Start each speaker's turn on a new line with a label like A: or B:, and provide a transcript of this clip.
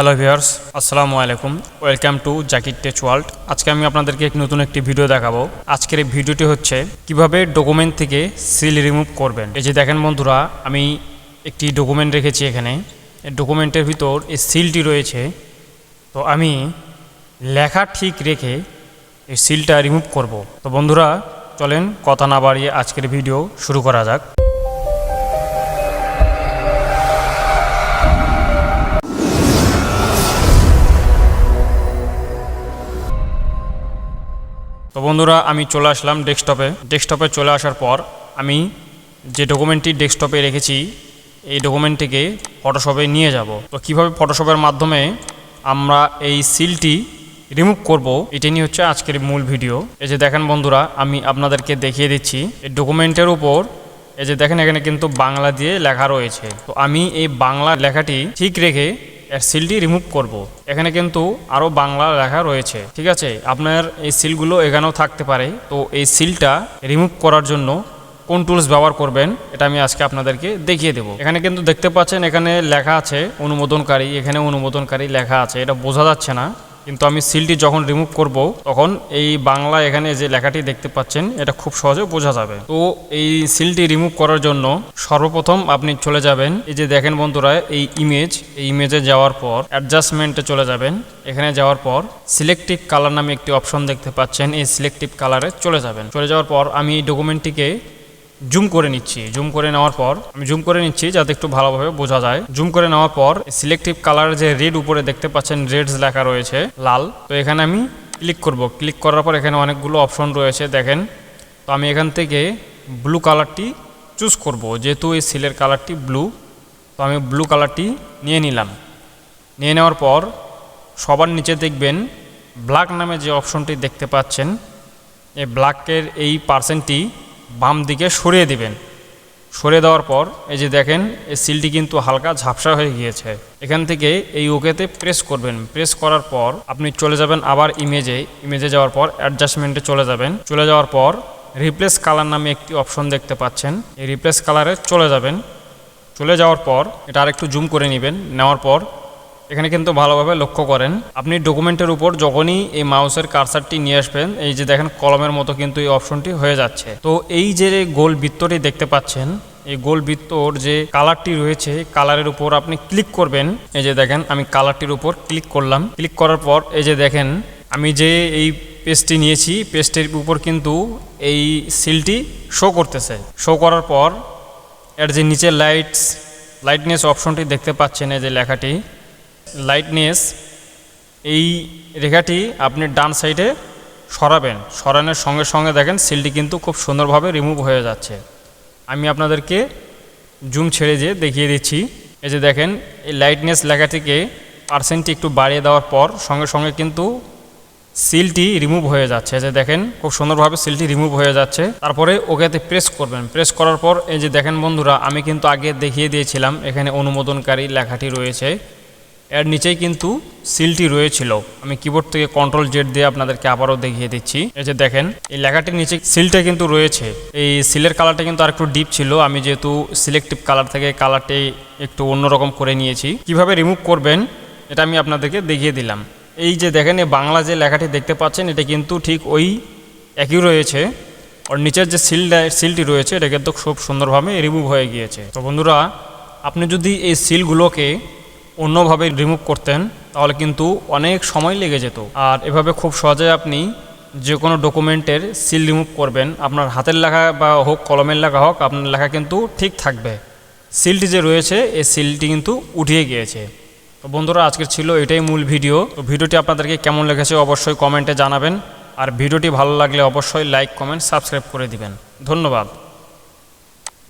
A: Hello viewers, আসসালামু আলাইকুম। Welcome to Zakir tech world. আজকে আমি আপনাদেরকে এক নতুন একটি ভিডিও দেখাবো। আজকের এই ভিডিওটি হচ্ছে কীভাবে ডকুমেন্ট থেকে সিল রিমুভ করবেন। এই যে দেখেন বন্ধুরা, আমি একটি ডকুমেন্ট রেখেছি এখানে। ডকুমেন্টের ভিতর এই সিলটি রয়েছে। তো আমি লেখা ঠিক রেখে এই সিলটা রিমুভ করব। তো বন্ধুরা, চলেন কথা না বাড়িয়ে আজকের ভিডিও শুরু করা যাক। তো বন্ধুরা, আমি চলে আসলাম ডেস্কটপে। ডেস্কটপে চলে আসার পর আমি যে ডকুমেন্টটি ডেস্কটপে রেখেছি, এই ডকুমেন্টটিকে ফটোশপে নিয়ে যাব। তো কীভাবে ফটোশপের মাধ্যমে আমরা এই সিলটি রিমুভ করব, এটি নিয়ে হচ্ছে আজকের মূল ভিডিও। এই যে দেখেন বন্ধুরা, আমি আপনাদেরকে দেখিয়ে দিচ্ছি, এই ডকুমেন্টের উপর, এই যে দেখেন এখানে কিন্তু বাংলা দিয়ে লেখা রয়েছে। তো আমি এই বাংলা লেখাটি ঠিক রেখে সিলটি রিমুভ করব। এখানে কিন্তু আরও বাংলা লেখা রয়েছে। ঠিক আছে? আপনার এই সিলগুলো এখানেও থাকতে পারে। তো এই সিলটা রিমুভ করার জন্য কোন টুলস ব্যবহার করবেন, এটা আমি আজকে আপনাদেরকে দেখিয়ে দেবো। এখানে কিন্তু দেখতে পাচ্ছেন এখানে লেখা আছে অনুমোদনকারী, এখানে অনুমোদনকারী লেখা আছে। এটা বোঝা যাচ্ছে না। কিন্তু আমি সিলটি যখন রিমুভ করব, তখন এই বাংলা এখানে যে লেখাটি দেখতে পাচ্ছেন, এটা খুব সহজে বোঝা যাবে। তো এই সিলটি রিমুভ করার জন্য সর্বপ্রথম আপনি চলে যাবেন। এই যে দেখেন বন্ধুরা, এই ইমেজ এই ইমেজে যাওয়ার পর অ্যাডজাস্টমেন্টে চলে যাবেন। এখানে যাওয়ার পর সিলেক্টিভ কালার নামে একটি অপশন দেখতে পাচ্ছেন, এই সিলেক্টিভ কালারে চলে যাবেন। চলে যাওয়ার পর আমি এই ডকুমেন্টটিকে জুম করে নিচ্ছি। জুম করে নেওয়ার পর, আমি জুম করে নিচ্ছি যাতে একটু ভালোভাবে বোঝা যায়। জুম করে নেওয়ার পর সিলেক্টিভ কালার যে রেড উপরে দেখতে পাচ্ছেন রেডস লেখা রয়েছে, লাল। তো এখানে আমি ক্লিক করব। ক্লিক করার পর এখানে অনেকগুলো অপশন রয়েছে, দেখেন। তো আমি এখান থেকে ব্লু কালারটি চুজ করব, যেহেতু এই সিলের কালারটি ব্লু তো আমি ব্লু কালারটি নিয়ে নিলাম। নিয়ে নেওয়ার পর, সবার নিচে দেখবেন ব্ল্যাক নামে যে অপশনটি দেখতে পাচ্ছেন, এই ব্ল্যাকের এই পার্সেন্টটি বাম দিকে সরিয়ে দিবেন। সরিয়ে দেওয়ার পর এই যে দেখেন, এই সিলটি কিন্তু হালকা ঝাপসা হয়ে গিয়েছে। এখান থেকে এই ওকেতে প্রেস করবেন। প্রেস করার পর আপনি চলে যাবেন আবার ইমেজে ইমেজে যাওয়ার পর অ্যাডজাস্টমেন্টে চলে যাবেন। চলে যাওয়ার পর রিপ্লেস কালার নামে একটি অপশন দেখতে পাচ্ছেন। এই রিপ্লেস কালারে চলে যাবেন। চলে যাওয়ার পর এটা আরেকটু জুম করে নেবেন। নেওয়ার পর এখানে কিন্তু ভালোভাবে লক্ষ্য করেন। আপনি ডকুমেন্টের উপর যখনই এই মাউসের কারসারটি নিয়ে আসবেন, এই যে দেখেন কলমের মতো কিন্তু এই অপশনটি হয়ে যাচ্ছে। তো এই যে গোল বৃত্তটি দেখতে পাচ্ছেন, এই গোল বৃত্তর যে কালারটি রয়েছে কালারের উপর আপনি ক্লিক করবেন। এই যে দেখেন, আমি কালারটির উপর ক্লিক করলাম। ক্লিক করার পর এই যে দেখেন, আমি যে এই পেজটি নিয়েছি পেজটির উপর কিন্তু এই সিলটি শো করতেছে। শো করার পর এর যে নিচে লাইটস, লাইটনেস অপশনটি দেখতে পাচ্ছেন এই যে লেখাটি। লাইটনেস এই রেখাটি আপনি ডান সাইডে সরাবেন। সরানোর সঙ্গে সঙ্গে দেখেন সিলটি কিন্তু খুব সুন্দরভাবে রিমুভ হয়ে যাচ্ছে। আমি আপনাদেরকে জুম ছেড়ে দিয়ে দেখিয়ে দিচ্ছি। এই যে দেখেন, এই লাইটনেস লেখাটিকে পার্সেন্টটি একটু বাড়িয়ে দেওয়ার পর সঙ্গে সঙ্গে কিন্তু সিলটি রিমুভ হয়ে যাচ্ছে। যে দেখেন, খুব সুন্দরভাবে সিলটি রিমুভ হয়ে যাচ্ছে। তারপরে ওকেতে প্রেস করবেন। প্রেস করার পর এই যে দেখেন বন্ধুরা, আমি কিন্তু আগে দেখিয়ে দিয়েছিলাম, এখানে অনুমোদনকারী লেখাটি রয়েছে। এর নিচেই কিন্তু সিলটি রয়েছিল। আমি কিবোর্ড থেকে কন্ট্রোল জেড দিয়ে আপনাদেরকে আবারও দেখিয়ে দিচ্ছি। এই যে দেখেন, এই লেখাটির নিচে সিলটা কিন্তু রয়েছে। এই সিলের কালারটা কিন্তু আর একটু ডিপ ছিল। আমি যেহেতু সিলেক্টিভ কালার থেকে কালারটি একটু অন্যরকম করে নিয়েছি। কীভাবে রিমুভ করবেন, এটা আমি আপনাদেরকে দেখিয়ে দিলাম। এই যে দেখেন, এই বাংলা যে লেখাটি দেখতে পাচ্ছেন, এটা কিন্তু ঠিক ওই একই রয়েছে। ওর নিচের যে সিলটা, সিলটি রয়েছে, এটা কিন্তু খুব সুন্দরভাবে রিমুভ হয়ে গিয়েছে। তো বন্ধুরা, আপনি যদি এই সিলগুলোকে অন্যভাবে রিমুভ করতেন, তাহলে কিন্তু অনেক সময় লেগে যেত। আর এভাবে খুব সহজে আপনি যে কোনো ডকুমেন্টের সিল রিমুভ করবেন। আপনার হাতের লেখা বা হোক কলমের লেখা হোক, আপনার লেখা কিন্তু ঠিক থাকবে। সিলটি যে রয়েছে, এই সিলটি কিন্তু উঠিয়ে গিয়েছে। তো বন্ধুরা, আজকের ছিল এটাই মূল ভিডিও তো ভিডিওটি আপনাদেরকে কেমন লেগেছে অবশ্যই কমেন্টে জানাবেন। আর ভিডিওটি ভালো লাগলে অবশ্যই লাইক কমেন্ট সাবস্ক্রাইব করে দিবেন। ধন্যবাদ।